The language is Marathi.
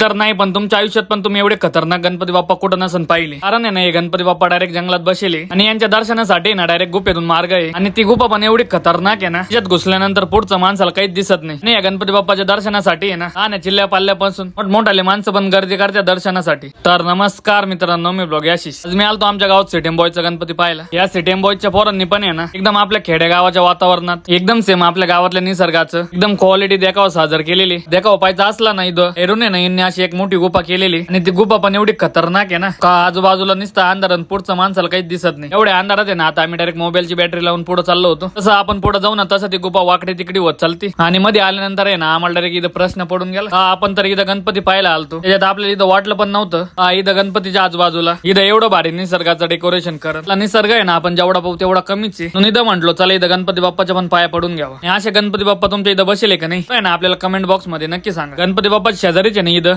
तर नाही पण तुमच्या आयुष्यात पण तुम्ही एवढे खतरनाक गणपती बाप्पा कुठं नसन पाहिले. कारण आहे ना हे गणपती बाप्पा डायरेक्ट जंगलात बसेले आणि यांच्या दर्शनासाठी ना डायरेक्ट गुफेतून मार्ग आहे. आणि ती गुफा पण एवढी खतरनाक आहे ना त्याच्यात घुसल्यानंतर पुढचं माणसाला काहीच दिसत नाही. आणि या गणपती बाप्पाच्या दर्शनासाठी आहे ना हा ना चिल्ल्या पाल्ल्यापासून मोठमोठाले माणसं पण गर्दी करत्या दर्शनासाठी. तर नमस्कार मित्रांनो मी ब्लॉग याशी आज मी आलतो आमच्या गावात सिटेम बॉयचा गणपती पाहिला या सिटेम बॉयच्या पोरांनी पण आहे ना एकदम आपल्या खेडेगावाच्या वातावरणात एकदम सेम आपल्या गावातल्या निसर्गाचं एकदम क्वालिटी देखावा साजर केलेली. देखावा पाहिजे असला नाही इथं एरून आहे ना अशी एक मोठी गुफा केलेली. आणि ती गुफा पण एवढी खतरनाक आहे ना. का आजूबाजूला नुसतं अंधार आणि पुढचं माणसाला काहीच दिसत नाही. एवढ्या अंधारात आहे ना आता आम्ही डायरेक्ट मोबाईलची बॅटरी लावून पुढे चाललो होतो. तसं आपण पुढे जाऊ ना तसं ती गुफा वाकडी तिकडी होत चालती. आणि मध्ये आल्यानंतर आहे ना आम्हाला डायरेक्ट इथं प्रश्न पडून गेला. आपण तर इथं गणपती पाहायला आलतो. त्याच्यात आपल्याला इथं वाटलं पण नव्हतं. हा, इथं गणपतीच्या आजूबाजूला. इथं एवढं भारी निसर्गाचं डेकोरेशन करत निसर्ग आहे ना आपण जेवढा पाहू तेवढा कमीच आहे. इथं म्हटलो चला इथं गणपती बाप्पाच्या पण पाया पडून घ्यावा. असे गणपती बाप्पा तुमच्या इथं बसेल का नाही? ना आपल्याला कमेंट बॉक्समध्ये नक्की सांगा. गणपती बाप्पाच्या शेजारीच आहे ना इथं?